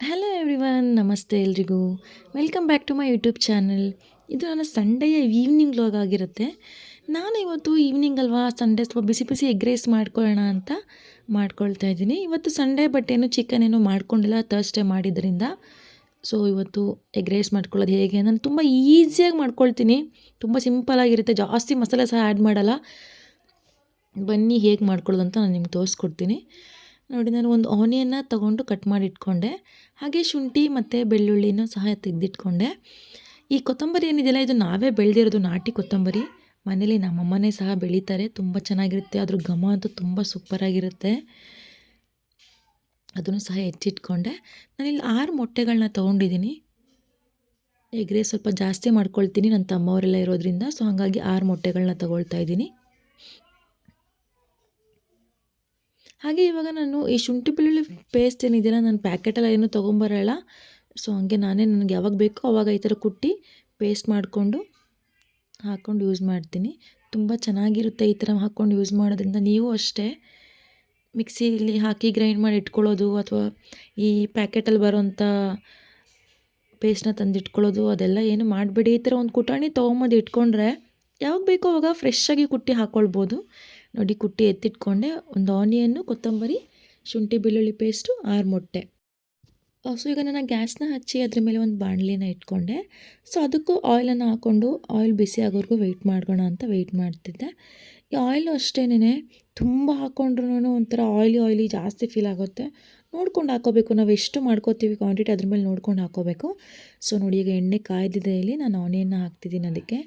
Hello everyone ನಮಸ್ತೆ ಎಲ್ರಿಗೂ. Welcome back to my YouTube channel ಇದು ನನ್ನ ಸಂಡೆಯ ಈವ್ನಿಂಗ್ ವ್ಲಾಗ್ ಆಗಿರುತ್ತೆ. ನಾನು ಇವತ್ತು ಈವ್ನಿಂಗ್ ಅಲ್ವಾ ಸಂಡೇ ಸ್ವಲ್ಪ ಬಿಸಿ ಬಿಸಿ ಎಗ್ ರೈಸ್ ಮಾಡ್ಕೊಳ್ಳೋಣ ಅಂತ ಮಾಡ್ಕೊಳ್ತಾ ಇದ್ದೀನಿ. ಇವತ್ತು ಸಂಡೇ ಬಟ್ ಏನು ಚಿಕನ್ ಏನು ಮಾಡ್ಕೊಂಡಿಲ್ಲ ಥರ್ಸ್ಡೇ ಮಾಡಿದ್ರಿಂದ ಸೊ ಇವತ್ತು ಎಗ್ ರೈಸ್ ಮಾಡ್ಕೊಳ್ಳೋದು ಹೇಗೆ? ನಾನು ತುಂಬ ಈಸಿಯಾಗಿ ಮಾಡ್ಕೊಳ್ತೀನಿ. ತುಂಬ ಸಿಂಪಲಾಗಿರುತ್ತೆ ಜಾಸ್ತಿ ಮಸಾಲೆ ಸಹ ಆ್ಯಡ್ ಮಾಡಲ್ಲ. ಬನ್ನಿ ಹೇಗೆ ಮಾಡ್ಕೊಳ್ಳೋದು ಅಂತ ನಾನು ನಿಮ್ಗೆ ತೋರಿಸ್ಕೊಡ್ತೀನಿ. ನೋಡಿ, ನಾನು ಒಂದು ಆನಿಯನ್ನ ತಗೊಂಡು ಕಟ್ ಮಾಡಿ ಇಟ್ಕೊಂಡೆ ಹಾಗೆ ಶುಂಠಿ ಮತ್ತು ಬೆಳ್ಳುಳ್ಳಿನ ಸಹ ತೆಗೆದಿಟ್ಕೊಂಡೆ. ಈ ಕೊತ್ತಂಬರಿ ಏನಿದೆಯಲ್ಲ, ಇದು ನಾವೇ ಬೆಳೆದಿರೋದು ನಾಟಿ ಕೊತ್ತಂಬರಿ. ಮನೇಲಿ ನಮ್ಮಮ್ಮನೇ ಸಹ ಬೆಳೀತಾರೆ, ತುಂಬ ಚೆನ್ನಾಗಿರುತ್ತೆ. ಅದ್ರ ಘಮ ಅಂತೂ ತುಂಬ ಸೂಪರಾಗಿರುತ್ತೆ. ಅದನ್ನು ಸಹ ಹೆಚ್ಚಿಟ್ಕೊಂಡೆ. ನಾನಿಲ್ಲಿ ಆರು ಮೊಟ್ಟೆಗಳನ್ನ ತೊಗೊಂಡಿದ್ದೀನಿ. ಎಗ್ರೆ ಸ್ವಲ್ಪ ಜಾಸ್ತಿ ಮಾಡ್ಕೊಳ್ತೀನಿ, ನನ್ನ ತಮ್ಮವರೆಲ್ಲ ಇರೋದ್ರಿಂದ. ಸೊ, ಹಾಗಾಗಿ ಆರು ಮೊಟ್ಟೆಗಳನ್ನ ತೊಗೊಳ್ತಾ ಇದ್ದೀನಿ. ಹಾಗೆ ಇವಾಗ ನಾನು ಈ ಶುಂಠಿ ಬೆಳ್ಳುಳ್ಳಿ ಪೇಸ್ಟ್ ಏನಿದೆಯಲ್ಲ, ನಾನು ಪ್ಯಾಕೆಟೆಲ್ಲ ಏನೂ ತೊಗೊಂಬರಲ್ಲ. ಸೊ ಹಂಗೆ ನಾನೇ ನನಗೆ ಯಾವಾಗ ಬೇಕೋ ಅವಾಗ ಈ ಥರ ಕುಟ್ಟಿ ಪೇಸ್ಟ್ ಮಾಡಿಕೊಂಡು ಹಾಕ್ಕೊಂಡು ಯೂಸ್ ಮಾಡ್ತೀನಿ. ತುಂಬ ಚೆನ್ನಾಗಿರುತ್ತೆ ಈ ಥರ ಹಾಕ್ಕೊಂಡು ಯೂಸ್ ಮಾಡೋದ್ರಿಂದ. ನೀವು ಅಷ್ಟೇ ಮಿಕ್ಸಿಲಿ ಹಾಕಿ ಗ್ರೈಂಡ್ ಮಾಡಿ ಇಟ್ಕೊಳ್ಳೋದು ಅಥವಾ ಈ ಪ್ಯಾಕೆಟಲ್ಲಿ ಬರೋಂಥ ಪೇಸ್ಟ್ನ ತಂದಿಟ್ಕೊಳ್ಳೋದು ಅದೆಲ್ಲ ಏನು ಮಾಡಬೇಡಿ. ಈ ಥರ ಒಂದು ಕುಟಾಣಿ ತೊಗೊಂಬಂದು ಇಟ್ಕೊಂಡ್ರೆ ಯಾವಾಗ ಬೇಕೋ ಅವಾಗ ಫ್ರೆಶ್ಶಾಗಿ ಕುಟ್ಟಿ ಹಾಕ್ಕೊಳ್ಬೋದು ನೋಡಿ ಕುಟ್ಟಿ ಎತ್ತಿಟ್ಕೊಂಡೆ ಒಂದು ಆನಿಯನ್ನು, ಕೊತ್ತಂಬರಿ, ಶುಂಠಿ, ಬೆಳ್ಳುಳ್ಳಿ ಪೇಸ್ಟು, ಆರು ಮೊಟ್ಟೆ. ಸೊ ಈಗ ನಾನು ಗ್ಯಾಸ್ನ ಹಚ್ಚಿ ಅದ್ರ ಮೇಲೆ ಒಂದು ಬಾಣಲಿನ ಇಟ್ಕೊಂಡೆ. ಸೊ ಅದಕ್ಕೂ ಆಯಿಲನ್ನು ಹಾಕ್ಕೊಂಡು ಆಯಿಲ್ ಬಿಸಿ ಆಗೋವರೆಗೂ ವೆಯ್ಟ್ ಮಾಡೋಣ ಅಂತ ವೆಯ್ಟ್ ಮಾಡ್ತಿದ್ದೆ. ಈ ಆಯಿಲು ಅಷ್ಟೇನೆ ತುಂಬ ಹಾಕ್ಕೊಂಡ್ರೂ ಒಂಥರ ಆಯಿಲಿ ಆಯ್ಲಿ ಜಾಸ್ತಿ ಫೀಲ್ ಆಗುತ್ತೆ. ನೋಡ್ಕೊಂಡು ಹಾಕೋಬೇಕು, ನಾವು ಎಷ್ಟು ಮಾಡ್ಕೋತೀವಿ ಕ್ವಾಂಟಿಟಿ ಅದ್ರ ಮೇಲೆ ನೋಡ್ಕೊಂಡು ಹಾಕೋಬೇಕು. ಸೊ ನೋಡಿ, ಈಗ ಎಣ್ಣೆ ಕಾಯ್ದಿದೆ ಇಲ್ಲಿ, ನಾನು ಆನಿಯನ್ನ ಹಾಕ್ತಿದ್ದೀನಿ ಅದಕ್ಕೆ.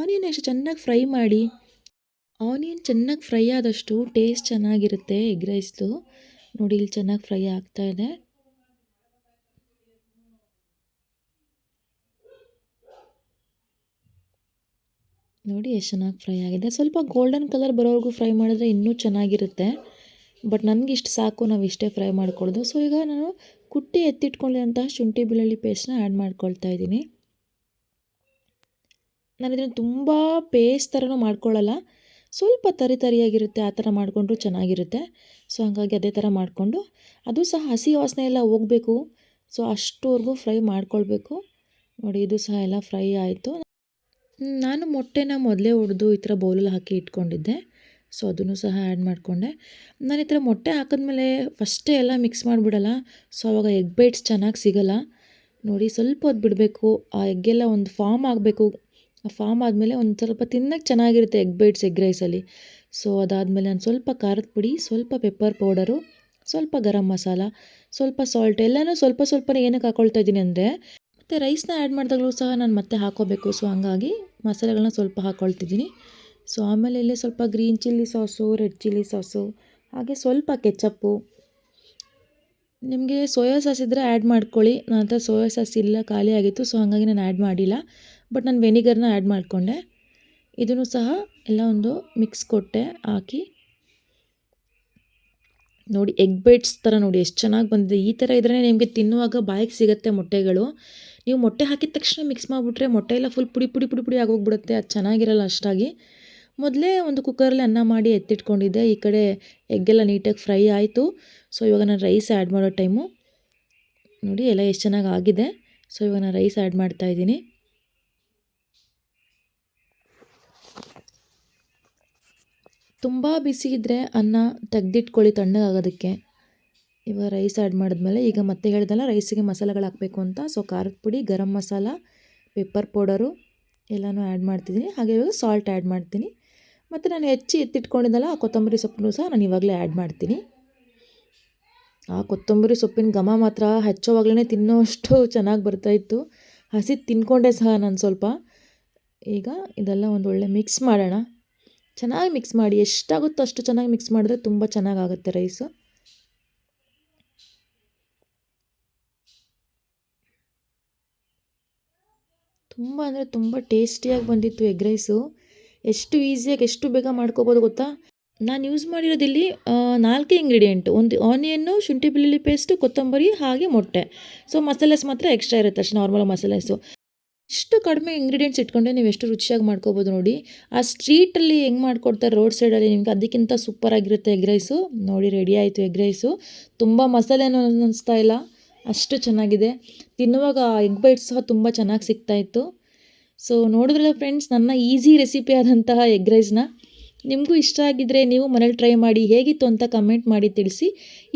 ಆನಿಯನ್ ಎಷ್ಟು ಚೆನ್ನಾಗಿ ಫ್ರೈ ಮಾಡಿ. ಆನಿಯನ್ ಚೆನ್ನಾಗಿ ಫ್ರೈ ಆದಷ್ಟು ಟೇಸ್ಟ್ ಚೆನ್ನಾಗಿರುತ್ತೆ ಎಗ್ ರೈಸ್ದು. ನೋಡಿ, ಇಲ್ಲಿ ಚೆನ್ನಾಗಿ ಫ್ರೈ ಆಗ್ತಾ ಇದೆ. ನೋಡಿ, ಎಷ್ಟು ಚೆನ್ನಾಗಿ ಫ್ರೈ ಆಗಿದೆ. ಸ್ವಲ್ಪ ಗೋಲ್ಡನ್ ಕಲರ್ ಬರೋವರೆಗೂ ಫ್ರೈ ಮಾಡಿದ್ರೆ ಇನ್ನೂ ಚೆನ್ನಾಗಿರುತ್ತೆ. ಬಟ್ ನನಗೆ ಇಷ್ಟು ಸಾಕು, ನಾವು ಇಷ್ಟೇ ಫ್ರೈ ಮಾಡ್ಕೊಳ್ಳೋದು ಸೊ, ಈಗ ನಾನು ಕುಟ್ಟಿ ಎತ್ತಿಟ್ಕೊಂಡಿರೋಂತಹ ಶುಂಠಿ ಬೆಳ್ಳುಳ್ಳಿ ಪೇಸ್ಟ್ನ ಆ್ಯಡ್ ಮಾಡ್ಕೊಳ್ತಾ ಇದ್ದೀನಿ. ನಾನು ಇದನ್ನು ತುಂಬ ಪೇಸ್ಟ್ ಥರನೂ ಮಾಡ್ಕೊಳ್ಳಲ್ಲ ಸ್ವಲ್ಪ ತರಿ ತರಿಯಾಗಿರುತ್ತೆ, ಆ ಥರ ಮಾಡಿಕೊಂಡ್ರು ಚೆನ್ನಾಗಿರುತ್ತೆ. ಸೊ, ಹಾಗಾಗಿ ಅದೇ ಥರ ಮಾಡಿಕೊಂಡು, ಅದು ಸಹ ಹಸಿ ವಾಸನೆ ಎಲ್ಲ ಹೋಗಬೇಕು. ಸೊ, ಅಷ್ಟುವರೆಗೂ ಫ್ರೈ ಮಾಡ್ಕೊಳ್ಬೇಕು. ನೋಡಿ, ಇದು ಸಹ ಎಲ್ಲ ಫ್ರೈ ಆಯಿತು. ನಾನು ಮೊಟ್ಟೆನ ಮೊದಲೇ ಹೊಡೆದು ಈ ಥರ ಬೌಲಲ್ಲಿ ಹಾಕಿ ಇಟ್ಕೊಂಡಿದ್ದೆ. ಸೊ, ಅದನ್ನು ಸಹ ಆ್ಯಡ್ ಮಾಡಿಕೊಂಡೆ. ನಾನು ಈ ಥರ ಮೊಟ್ಟೆ ಹಾಕಿದ್ಮೇಲೆ ಫಸ್ಟೇ ಎಲ್ಲ ಮಿಕ್ಸ್ ಮಾಡಿಬಿಡಲ್ಲ. ಸೊ, ಅವಾಗ ಎಗ್ ಬೈಟ್ಸ್ ಚೆನ್ನಾಗಿ ಸಿಗೋಲ್ಲ. ನೋಡಿ, ಸ್ವಲ್ಪ ಹೊತ್ತು ಬಿಡಬೇಕು ಆ ಎಗ್ಗೆಲ್ಲ ಒಂದು ಫಾರ್ಮ್ ಆಗಬೇಕು. ಫಾರ್ಮ್ ಆದಮೇಲೆ ಒಂದು ಸ್ವಲ್ಪ ತಿನ್ನೋಕ್ಕೆ ಚೆನ್ನಾಗಿರುತ್ತೆ ಎಗ್ ಬೈಟ್ಸ್ ಎಗ್ ರೈಸಲ್ಲಿ ಸೊ ಅದಾದಮೇಲೆ ನಾನು ಸ್ವಲ್ಪ ಖಾರದ ಪುಡಿ, ಸ್ವಲ್ಪ ಪೆಪ್ಪರ್ ಪೌಡರು ಸ್ವಲ್ಪ ಗರಂ ಮಸಾಲ, ಸ್ವಲ್ಪ ಸಾಲ್ಟ್ ಎಲ್ಲನೂ ಸ್ವಲ್ಪ ಸ್ವಲ್ಪನೇ ಏನಕ್ಕೆ ಹಾಕೊಳ್ತಾ ಇದ್ದೀನಿ ಅಂದರೆ, ಮತ್ತು ರೈಸ್ನ ಆ್ಯಡ್ ಮಾಡಿದಾಗಲೂ ಸಹ ನಾನು ಮತ್ತೆ ಹಾಕೋಬೇಕು. ಸೊ ಹಂಗಾಗಿ ಮಸಾಲೆಗಳನ್ನ ಸ್ವಲ್ಪ ಹಾಕ್ಕೊಳ್ತಿದ್ದೀನಿ ಸೊ ಆಮೇಲೆ ಇಲ್ಲಿ ಸ್ವಲ್ಪ green chilli sauce red chilli sauce ಹಾಗೆ ಸ್ವಲ್ಪ ಕೆಚಪ್ಪು ನಿಮಗೆ ಸೋಯಾ ಸಾಸ್ ಇದ್ದರೆ ಆ್ಯಡ್ ಮಾಡ್ಕೊಳ್ಳಿ. ನನ್ನ ಹತ್ರ ಸೋಯಾ ಸಾಸ್ ಇಲ್ಲ, ಖಾಲಿ ಆಗಿತ್ತು. ಸೊ ಹಾಗಾಗಿ ನಾನು ಆ್ಯಡ್ ಮಾಡಿಲ್ಲ. ಬಟ್ ನಾನು ವೆನಿಗರ್ನ ಆ್ಯಡ್ ಮಾಡಿಕೊಂಡೆ. ಇದನ್ನು ಸಹ ಎಲ್ಲ ಒಂದು ಮಿಕ್ಸ್ ಕೊಟ್ಟೆ, ಹಾಕಿ. ನೋಡಿ, ಎಗ್ ಬೈಟ್ಸ್ ಥರ ನೋಡಿ, ಎಷ್ಟು ಚೆನ್ನಾಗಿ ಬಂದಿದೆ. ಈ ಥರ ಇದ್ರೆ ನಿಮಗೆ ತಿನ್ನುವಾಗ ಬಾಯಿಗೆ ಸಿಗುತ್ತೆ ಮೊಟ್ಟೆಗಳು. ನೀವು ಮೊಟ್ಟೆ ಹಾಕಿದ ತಕ್ಷಣ ಮಿಕ್ಸ್ ಮಾಡಿಬಿಟ್ರೆ ಮೊಟ್ಟೆ ಎಲ್ಲ ಫುಲ್ ಪುಡಿ ಪುಡಿ ಪುಡಿ ಪುಡಿ ಆಗೋಗ್ಬಿಡುತ್ತೆ. ಅದು ಚೆನ್ನಾಗಿರಲ್ಲ ಅಷ್ಟಾಗಿ. ಮೊದಲೇ ಒಂದು ಕುಕ್ಕರಲ್ಲಿ ಅನ್ನ ಮಾಡಿ ಎತ್ತಿಟ್ಕೊಂಡಿದ್ದೆ. ಈ ಕಡೆ ಎಗ್ಗೆಲ್ಲ ನೀಟಾಗಿ ಫ್ರೈ ಆಯಿತು. ಸೊ ಇವಾಗ ನಾನು ರೈಸ್ ಆ್ಯಡ್ ಮಾಡೋ ಟೈಮು ನೋಡಿ, ಎಲ್ಲ ಎಷ್ಟು ಚೆನ್ನಾಗಿ ಆಗಿದೆ. ಸೊ ಇವಾಗ ನಾನು ರೈಸ್ ಆ್ಯಡ್ ಮಾಡ್ತಾಯಿದ್ದೀನಿ ತುಂಬ ಬಿಸಿ ಇದ್ದರೆ ಅನ್ನ ತೆಗ್ದಿಟ್ಕೊಳ್ಳಿ ತಣ್ಣಗಾಗೋದಕ್ಕೆ. ಇವಾಗ ರೈಸ್ ಆ್ಯಡ್ ಮಾಡಿದ್ಮೇಲೆ ಈಗ ಮತ್ತೆ ಹೇಳಿದಲ್ಲ ರೈಸಿಗೆ ಮಸಾಲೆಗಳು ಹಾಕಬೇಕು ಅಂತ. ಸೊ ಖಾರದ ಪುಡಿ, ಗರಂ ಮಸಾಲ ಪೆಪ್ಪರ್ ಪೌಡರು ಎಲ್ಲನೂ ಆ್ಯಡ್ ಮಾಡ್ತಿದ್ದೀನಿ. ಹಾಗೆ ಇವಾಗ ಸಾಲ್ಟ್ ಆ್ಯಡ್ ಮಾಡ್ತೀನಿ. ಮತ್ತು ನಾನು ಹೆಚ್ಚಿ ಎತ್ತಿಟ್ಕೊಂಡಿದ್ದಲ್ಲ ಆ ಕೊತ್ತಂಬರಿ ಸೊಪ್ಪನ್ನು ಸಹ ನಾನು ಇವಾಗಲೇ ಆ್ಯಡ್ ಮಾಡ್ತೀನಿ. ಆ ಕೊತ್ತಂಬರಿ ಸೊಪ್ಪಿನ ಘಮ ಮಾತ್ರ ಹಚ್ಚೋವಾಗಲೇ ತಿನ್ನೋಷ್ಟು ಚೆನ್ನಾಗಿ ಬರ್ತಾಯಿತ್ತು ಹಸಿ ತಿನ್ಕೊಂಡೆ ಸಹ ನಾನು ಸ್ವಲ್ಪ. ಈಗ ಇದೆಲ್ಲ ಒಂದು ಒಳ್ಳೆ ಮಿಕ್ಸ್ ಮಾಡೋಣ. ಚೆನ್ನಾಗಿ ಮಿಕ್ಸ್ ಮಾಡಿ, ಎಷ್ಟಾಗುತ್ತೋ ಅಷ್ಟು ಚೆನ್ನಾಗಿ ಮಿಕ್ಸ್ ಮಾಡಿದ್ರೆ ತುಂಬ ಚೆನ್ನಾಗಾಗುತ್ತೆ ರೈಸು ತುಂಬ ಅಂದರೆ ತುಂಬ ಟೇಸ್ಟಿಯಾಗಿ ಬಂದಿತ್ತು ಎಗ್ ರೈಸು ಎಷ್ಟು ಈಸಿಯಾಗಿ ಎಷ್ಟು ಬೇಗ ಮಾಡ್ಕೋಬೋದು ಗೊತ್ತಾ? ನಾನು ಯೂಸ್ ಮಾಡಿರೋದಿಲ್ಲಿ ನಾಲ್ಕೇ ಇಂಗ್ರೀಡಿಯೆಂಟು ಒಂದು ಆನಿಯನ್ನು ಶುಂಠಿ ಬೆಳ್ಳುಳ್ಳಿ ಪೇಸ್ಟು ಕೊತ್ತಂಬರಿ, ಹಾಗೆ ಮೊಟ್ಟೆ. ಸೊ ಮಸಾಲೆಸ್ ಮಾತ್ರ ಎಕ್ಸ್ಟ್ರಾ ಇರುತ್ತೆ ಅಷ್ಟು ನಾರ್ಮಲ್ ಮಸಾಲೆಸು. ಇಷ್ಟು ಕಡಿಮೆ ಇಂಗ್ರೀಡಿಯೆಂಟ್ಸ್ ಇಟ್ಕೊಂಡೆ ನೀವು ಎಷ್ಟು ರುಚಿಯಾಗಿ ಮಾಡ್ಕೋಬೋದು ನೋಡಿ. ಆ ಸ್ಟ್ರೀಟಲ್ಲಿ ಹೆಂಗೆ ಮಾಡ್ಕೊಡ್ತಾರೆ ರೋಡ್ ಸೈಡಲ್ಲಿ ನಿಮ್ಗೆ ಅದಕ್ಕಿಂತ ಸೂಪರಾಗಿರುತ್ತೆ ಎಗ್ ರೈಸು ನೋಡಿ ರೆಡಿ ಆಯಿತು ಎಗ್ ರೈಸು ತುಂಬ ಮಸಾಲೆನೂ ಅನ್ನಿಸ್ತಾ ಇಲ್ಲ. ಅಷ್ಟು ಚೆನ್ನಾಗಿದೆ. ತಿನ್ನುವಾಗ ಎಗ್ ಬೈಟ್ಸ್ ಸಹ ತುಂಬ ಚೆನ್ನಾಗಿ ಸಿಗ್ತಾಯಿತ್ತು ಸೊ ನೋಡಿದ್ರಲ್ಲ ಫ್ರೆಂಡ್ಸ್ ನನ್ನ ಈಸಿ ರೆಸಿಪಿ ಆದಂತಹ ಎಗ್ ರೈಸ್ನ ನಿಮಗೂ ಇಷ್ಟ ಆಗಿದ್ದರೆ ನೀವು ಮನೇಲಿ ಟ್ರೈ ಮಾಡಿ ಹೇಗಿತ್ತು ಅಂತ ಕಮೆಂಟ್ ಮಾಡಿ ತಿಳಿಸಿ.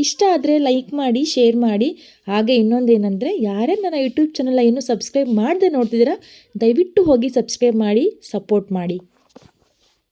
ಇಷ್ಟ ಆದರೆ ಲೈಕ್ ಮಾಡಿ ಶೇರ್ ಮಾಡಿ. ಹಾಗೆ ಇನ್ನೊಂದೇನೆಂದರೆ ಯಾರೇ ನನ್ನ ಯೂಟ್ಯೂಬ್ ಚಾನಲ್ನ ಇನ್ನೂ ಸಬ್ಸ್ಕ್ರೈಬ್ ಮಾಡದೆ ನೋಡ್ತಿದ್ದೀರಾ, ದಯವಿಟ್ಟು ಹೋಗಿ ಸಬ್ಸ್ಕ್ರೈಬ್ ಮಾಡಿ ಸಪೋರ್ಟ್ ಮಾಡಿ.